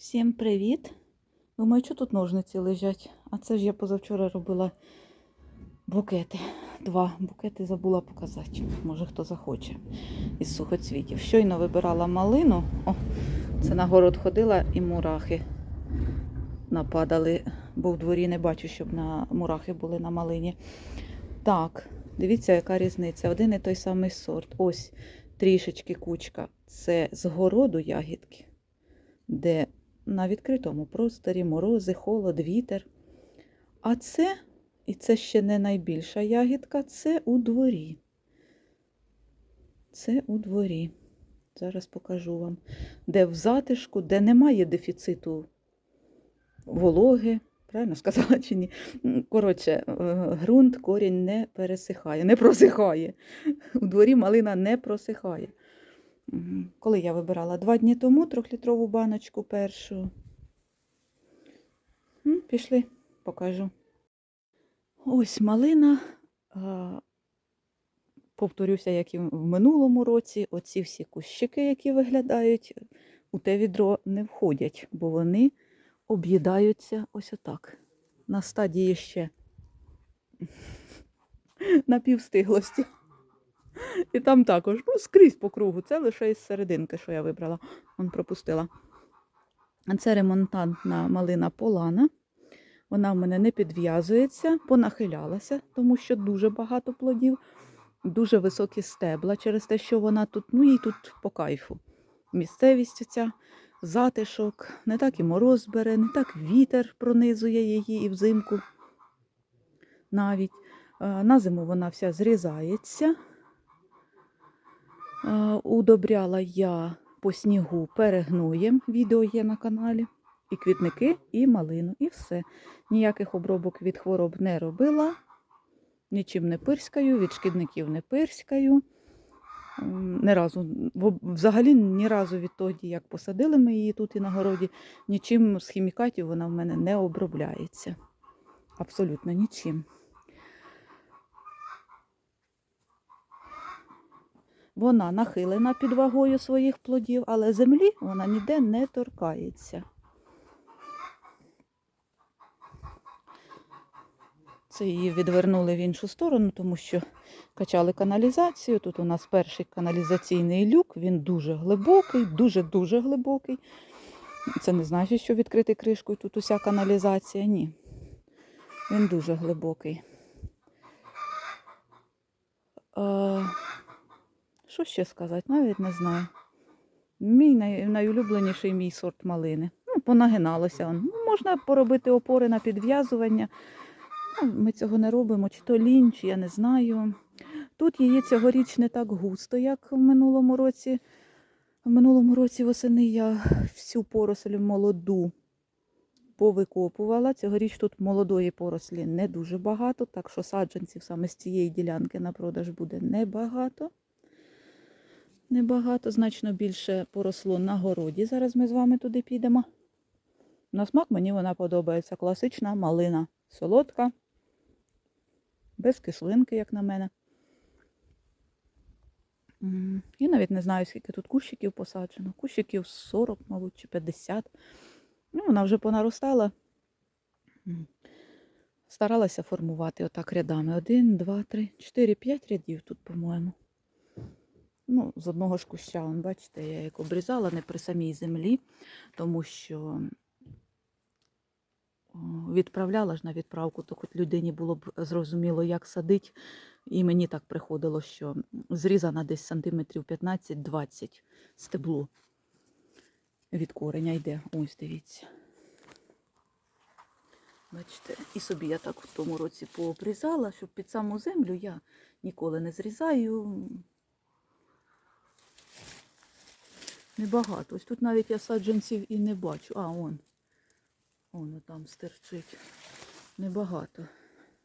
Всім привіт! Думаю, що тут ножниці лежать. А це ж я позавчора робила букети. Два букети забула показати. Може хто захоче із сухоцвітів. Щойно вибирала малину. О, це на город ходила і мурахи нападали, бо в дворі не бачу, щоб на мурахи були на малині. Так, дивіться, яка різниця. Один і той самий сорт. Ось трішечки кучка. Це з городу ягідки, де на відкритому просторі морози, холод, вітер. А це, і це ще не найбільша ягідка, це у дворі. Це у дворі. Зараз покажу вам, де в затишку, де немає дефіциту вологи. Правильно сказала чи ні? Коротше, е, ґрунт, корінь не пересихає, не просихає. У дворі малина не просихає. Коли я вибирала два дні тому трьохлітрову баночку першу. М, Пішли, покажу. Ось малина. Повторюся, як і в минулому році, оці всі кущики, які виглядають, у те відро не входять, бо вони об'їдаються ось отак. На стадії ще напівстиглості. І там також, ну, скрізь по кругу. Це лише із серединки, що я вибрала. Он пропустила. Це ремонтантна малина полана. Вона в мене не підв'язується, понахилялася, тому що дуже багато плодів, дуже високі стебла через те, що вона тут, ну їй тут по кайфу. Місцевість ця, затишок, не так і мороз бере, не так вітер пронизує її і взимку навіть. Е, На зиму вона вся зрізається. Удобряла я по снігу перегноєм, відео є на каналі. І квітники, і малину, і все. Ніяких обробок від хвороб не робила, нічим не пирскаю, від шкідників не пирскаю. Ні разу, взагалі ні разу відтоді, як посадили ми її тут і на городі, нічим з хімікатів вона в мене не обробляється. Абсолютно нічим. Вона нахилена під вагою своїх плодів, але землі вона ніде не торкається. Це її відвернули в іншу сторону, тому що качали каналізацію. Тут у нас перший каналізаційний люк, він дуже глибокий, дуже-дуже глибокий. Це не значить, що відкрити кришку тут уся каналізація. Ні. Він дуже глибокий. Що ще сказати? Навіть не знаю. Мій най, найулюбленіший мій сорт малини. Ну, понагиналося. Ну, можна поробити опори на підв'язування. Ну, Ми цього не робимо, чи то лінь, чи я не знаю. Тут її цьогоріч не так густо, як в минулому році. В минулому році восени я всю поросль молоду повикопувала. Цьогоріч тут молодої порослі не дуже багато, так що саджанців саме з цієї ділянки на продаж буде небагато. Небагато, значно більше поросло на городі. Зараз ми з вами туди підемо. На смак мені вона подобається. Класична малина. Солодка, без кислинки, як на мене. Я навіть не знаю, скільки тут кущиків посаджено. Кущиків 40, мабуть, чи 50. Ну, вона вже понаростала. Старалася формувати отак рядами. Один, два, три, чотири, п'ять рядів тут, по-моєму. Ну, з одного ж куща, он, бачите, я як обрізала не при самій землі, тому що відправляла ж на відправку, то хоч людині було б зрозуміло, як садить. І мені так приходило, що зрізана десь сантиметрів 15-20 стебло від кореня йде. Ось дивіться. Бачите, і собі я так в тому році пообрізала, щоб під саму землю я ніколи не зрізаю. Небагато. Ось тут навіть я саджанців і не бачу. А, он. Воно там стерчить. Небагато.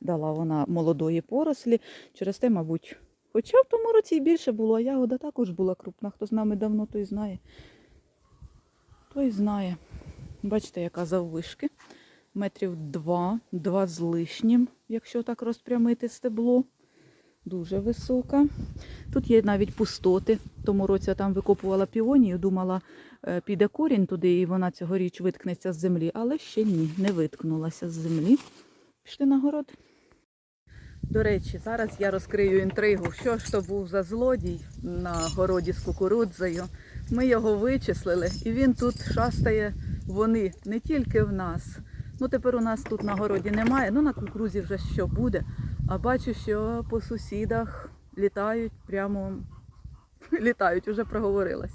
Дала вона молодої порослі. Через те, мабуть, хоча в тому році і більше було, а ягода також була крупна. Хто з нами давно, той знає. Той знає. Бачите, яка заввишки. Метрів два, два з лишнім, якщо так розпрямити стебло. Дуже висока. Тут є навіть пустоти. Тому році я там викопувала півонію, думала, е, піде корінь туди, і вона цьогоріч виткнеться з землі, але ще ні, не виткнулася з землі. Пішли на город. До речі, зараз я розкрию інтригу, що ж то був за злодій на городі з кукурудзою. Ми його вичислили, і він тут шастає. Вони не тільки в нас. Ну тепер у нас тут на городі немає. Ну на кукурузі вже що буде. А бачу, що по сусідах літають прямо літають, уже проговорилась.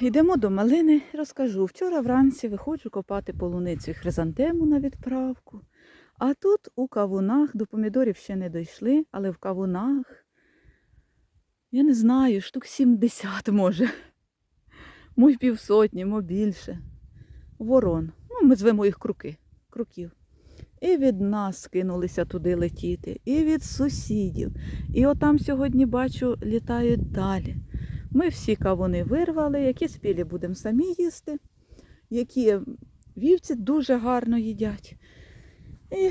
Йдемо до малини, розкажу. Вчора вранці виходжу копати полуницю хризантему на відправку. А тут у кавунах до помідорів ще не дійшли, але в кавунах, я не знаю, штук 70 може. Мой півсотні, мо більше. Ворон. Ну, ми звемо їх круки, круків. І від нас кинулися туди летіти, і від сусідів. І отам сьогодні бачу, літають далі. Ми всі кавуни вирвали, які спілі будемо самі їсти, які вівці дуже гарно їдять. І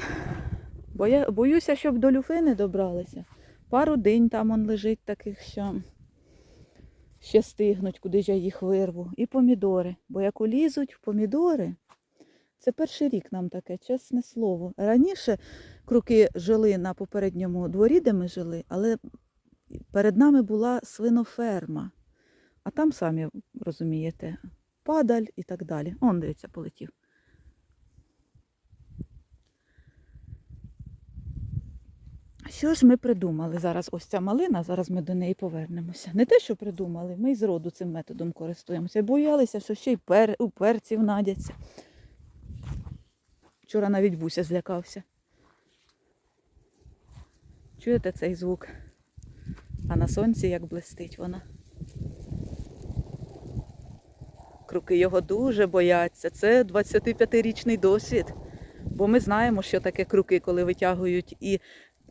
боюся, щоб до люфи не добралися. Пару день там он лежить таких, що ще стигнуть, куди ж я їх вирву. І помідори. Бо як улізуть в помідори, це перший рік нам таке, чесне слово. Раніше круки жили на попередньому дворі, де ми жили, але перед нами була свиноферма. А там, самі розумієте, падаль і так далі. Он, дивіться, полетів. Що ж ми придумали зараз? Ось ця малина, зараз ми до неї повернемося. Не те, що придумали, ми й з роду цим методом користуємося. Боялися, що ще й пер... у перців надяться. Вчора навіть Буся злякався. Чуєте цей звук? А на сонці як блистить вона. Круки його дуже бояться. Це 25-річний досвід. Бо ми знаємо, що таке круки, коли витягують і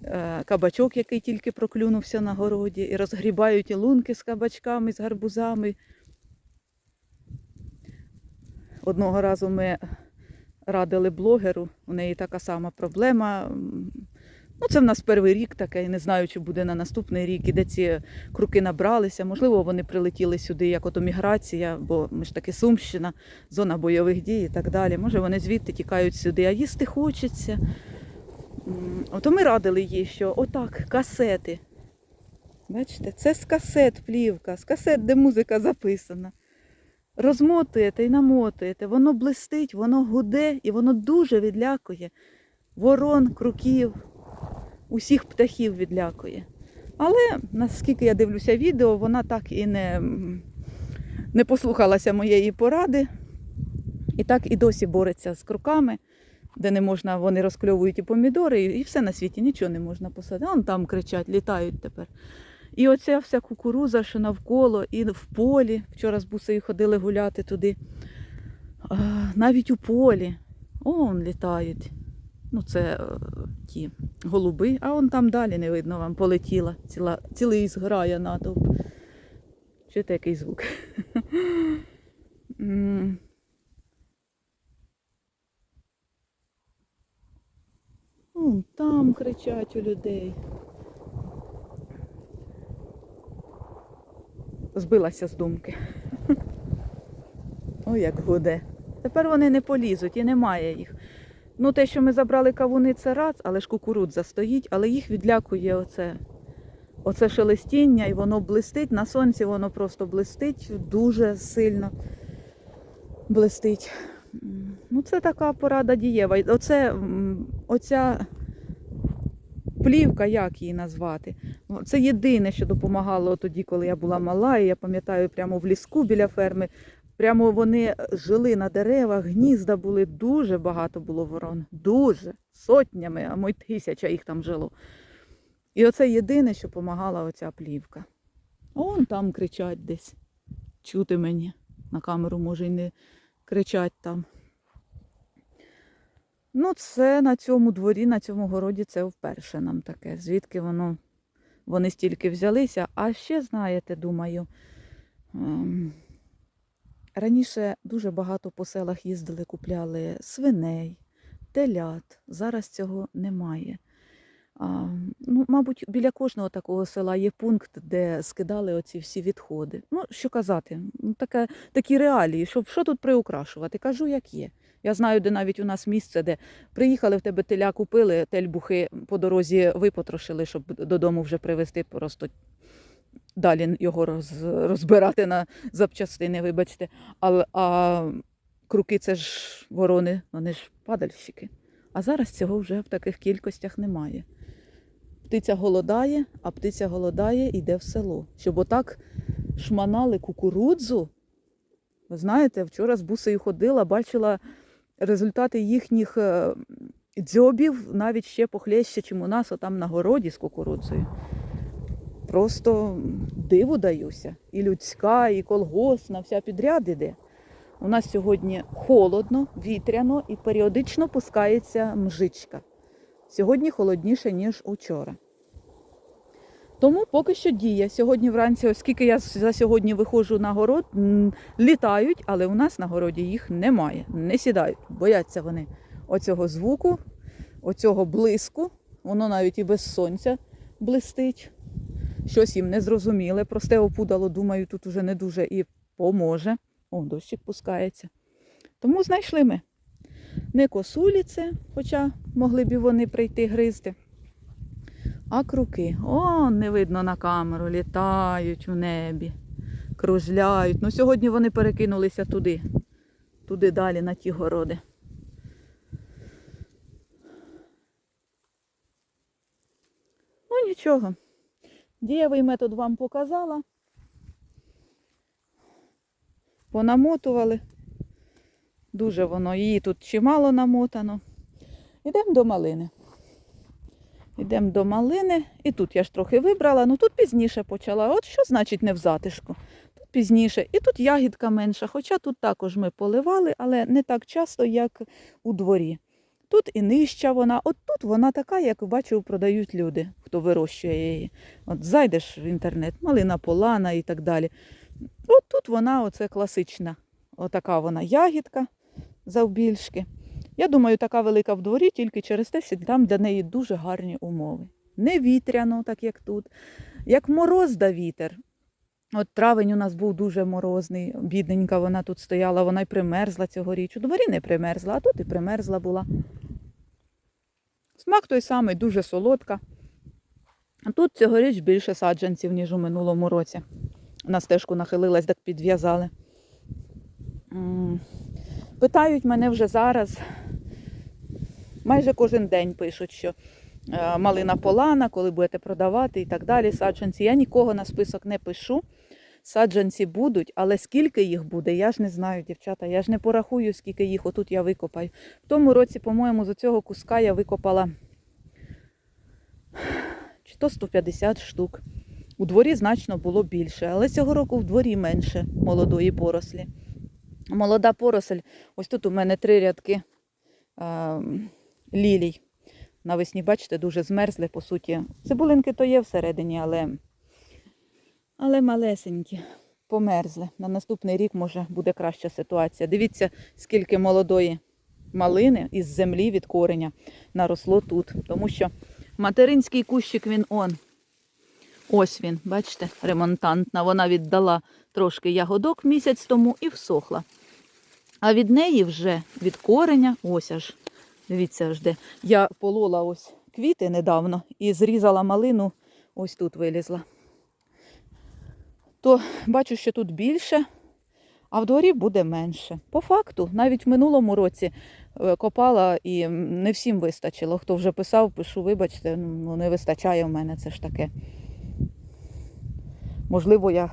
е, кабачок, який тільки проклюнувся на городі, і розгрібають і лунки з кабачками, з гарбузами. Одного разу ми радили блогеру, у неї така сама проблема. Ну, це в нас перший рік таке, не знаю, чи буде на наступний рік, і де ці круки набралися. Можливо, вони прилетіли сюди як ото міграція, бо ми ж таки Сумщина, зона бойових дій і так далі. Може, вони звідти тікають сюди, а їсти хочеться. Ото ми радили їй, що отак, касети. Бачите, це з касет плівка, з касет, де музика записана. Розмотуєте і намотуєте, воно блистить, воно гуде і воно дуже відлякує ворон, круків, усіх птахів відлякує. Але наскільки я дивлюся відео, вона так і не, не послухалася моєї поради. І так і досі бореться з круками, де не можна, вони розкльовують і помідори, і все на світі, нічого не можна посадити. Вон там кричать, літають тепер. І оця вся кукуруза, що навколо, і в полі. Вчора з бусею ходили гуляти туди. Навіть у полі. Он літають. Ну, це е, ті голуби, а он там далі не видно вам полетіла. Ціла, цілий зграє натовп. Чуєте, який звук? Там кричать у людей. Збилася з думки. Ой, як гуде. Тепер вони не полізуть і немає їх. Ну, те, що ми забрали кавуни, це раз, але ж кукурудза стоїть, але їх відлякує оце, оце шелестіння, і воно блистить. На сонці воно просто блистить, дуже сильно блистить. Ну, це така порада дієва. Оце, оця плівка, як її назвати? Це єдине, що допомагало тоді, коли я була мала, і я пам'ятаю, прямо в ліску біля ферми. Прямо вони жили на деревах, гнізда були, дуже багато було ворон. Дуже. Сотнями, а мой тисяча їх там жило. І оце єдине, що допомагала оця плівка. Он там кричать десь. Чути мені. На камеру може й не кричать там. Ну, це на цьому дворі, на цьому городі це вперше нам таке. Звідки воно, вони стільки взялися. А ще, знаєте, думаю, ем, раніше дуже багато по селах їздили, купляли свиней, телят. Зараз цього немає. Ну, мабуть, біля кожного такого села є пункт, де скидали оці всі відходи. Ну, що казати, ну, таке, такі реалії, щоб що тут приукрашувати? Кажу, як є. Я знаю, де навіть у нас місце, де приїхали в тебе теля, купили, тельбухи по дорозі випотрошили, щоб додому вже привезти, просто далі його роз, розбирати на запчастини, вибачте. А, а круки це ж ворони, вони ж падальщики. А зараз цього вже в таких кількостях немає. Птиця голодає, а птиця голодає йде в село. Щоб отак шманали кукурудзу. Ви знаєте, вчора з бусею ходила, бачила результати їхніх е, дзьобів навіть ще похлеще, чим у нас отам на городі з кукурудзою. Просто диву даюся. І людська, і колгосна, вся підряд іде. У нас сьогодні холодно, вітряно і періодично пускається мжичка. Сьогодні холодніше, ніж учора. Тому поки що діє. Сьогодні вранці, оскільки я за сьогодні виходжу на город, літають, але у нас на городі їх немає. Не сідають. Бояться вони оцього звуку, оцього блиску. Воно навіть і без сонця блистить. Щось їм незрозуміле. Просте опудало, думаю, тут уже не дуже і поможе. О, дощик пускається. Тому знайшли ми. Не косулі це, хоча могли б вони прийти гризти. А круки. О, не видно на камеру, літають у небі, кружляють. Ну, сьогодні вони перекинулися туди, туди далі, на ті городи. Ну, нічого. Дієвий метод вам показала. Понамотували. Дуже воно, її тут чимало намотано. Йдемо до малини. Йдемо до малини. І тут я ж трохи вибрала, ну тут пізніше почала. От що значить не в затишку? Тут пізніше. І тут ягідка менша, хоча тут також ми поливали, але не так часто, як у дворі. Тут і нижча вона, от тут вона така, як бачу, продають люди, хто вирощує її. От зайдеш в інтернет, малина полана і так далі. От тут вона, оце класична, отака вона ягідка завбільшки. Я думаю, така велика в дворі тільки через те, що там для неї дуже гарні умови. Не вітряно, так як тут. Як мороз да вітер. От травень у нас був дуже морозний, бідненька вона тут стояла, вона й примерзла цьогоріч. У дворі не примерзла, а тут і примерзла була. Смак той самий, дуже солодка. А тут цьогоріч більше саджанців, ніж у минулому році. На стежку нахилилась, так підв'язали. Питають мене вже зараз, майже кожен день пишуть, що е, малина полана, коли будете продавати і так далі. Саджанці. Я нікого на список не пишу. Саджанці будуть, але скільки їх буде, я ж не знаю, дівчата. Я ж не порахую, скільки їх отут я викопаю. В тому році, по-моєму, з цього куска я викопала чи то 150 штук. У дворі значно було більше, але цього року в дворі менше молодої порослі. Молода поросль, ось тут у мене три рядки е, лілій. Навесні, бачите, дуже змерзли, по суті. Цибулинки то є всередині, але, але малесенькі, померзли. На наступний рік, може, буде краща ситуація. Дивіться, скільки молодої малини із землі від кореня наросло тут. Тому що материнський кущик він он. Ось він, бачите, ремонтантна. Вона віддала трошки ягодок місяць тому і всохла. А від неї вже від кореня, ось аж, дивіться аж. Я полола ось квіти недавно і зрізала малину, ось тут вилізла. То бачу, що тут більше, а в дворі буде менше. По факту, навіть в минулому році е, копала і не всім вистачило. Хто вже писав, пишу, вибачте, ну не вистачає в мене, це ж таке. Можливо, я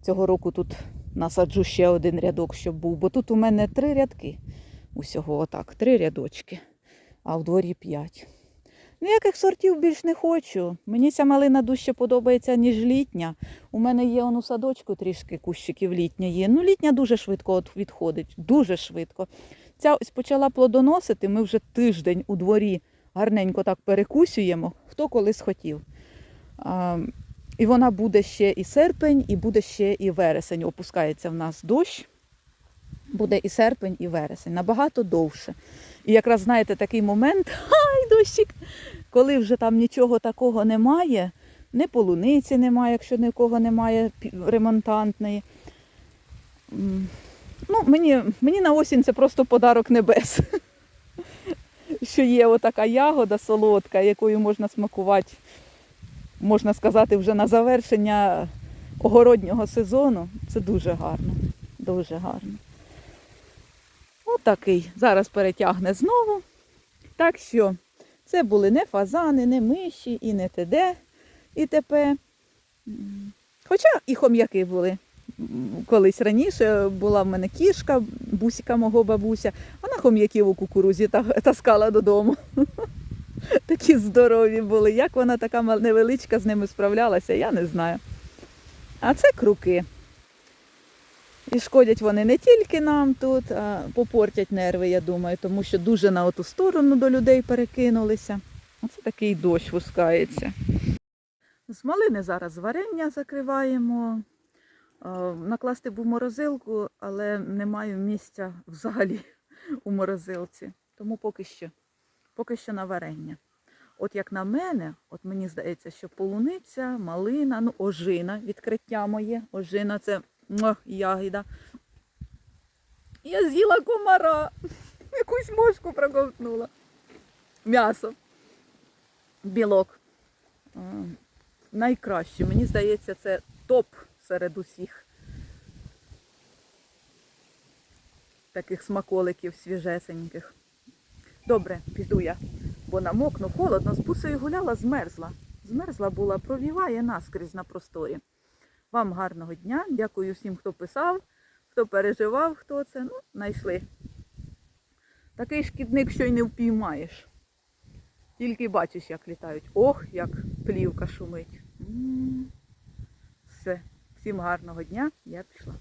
цього року тут насаджу ще один рядок, щоб був, бо тут у мене три рядки. Усього отак, три рядочки, а в дворі п'ять. Ніяких сортів більш не хочу. Мені ця малина дужче подобається, ніж літня. У мене є он у садочку трішки кущиків літня є. Ну, літня дуже швидко відходить, дуже швидко. Ця ось почала плодоносити, ми вже тиждень у дворі гарненько так перекусюємо, хто колись хотів. А, і вона буде ще і серпень, і буде ще і вересень. Опускається в нас дощ. Буде і серпень, і вересень. Набагато довше. І якраз знаєте такий момент, ай, дощик, коли вже там нічого такого немає, не полуниці немає, якщо нікого немає ремонтантної. Ну, мені, мені на осінь це просто подарок небес. Що є отака ягода солодка, якою можна смакувати, можна сказати, вже на завершення огороднього сезону. Це дуже гарно. Дуже гарно. Отакий. Зараз перетягне знову. Так що це були не фазани, не миші, і не ТД, і ТП. Хоча і хом'яки були. Колись раніше була в мене кішка, бусіка мого бабуся, вона хом'яків у кукурузі таскала додому. Такі здорові були. Як вона така невеличка з ними справлялася, я не знаю. А це круки. І шкодять вони не тільки нам тут, а попортять нерви, я думаю, тому що дуже на оту сторону до людей перекинулися. Оце такий дощ пускається. З малини зараз варення закриваємо. Е, Накласти був морозилку, але не маю місця взагалі у морозилці. Тому поки що, поки що на варення. От як на мене, от мені здається, що полуниця, малина, ну ожина, відкриття моє. Ожина це ягіда. Я з'їла комара, якусь мошку проковтнула. М'ясо, білок. Найкраще, мені здається, це топ серед усіх таких смаколиків свіжесеньких. Добре, піду я, бо намокну, холодно, з бусею гуляла, змерзла. Змерзла була, провіває наскрізь на просторі. Вам гарного дня. Дякую всім, хто писав, хто переживав, хто це. Ну, знайшли. Такий шкідник, що й не впіймаєш. Тільки бачиш, як літають. Ох, як плівка шумить. Все. Всім гарного дня. Я пішла.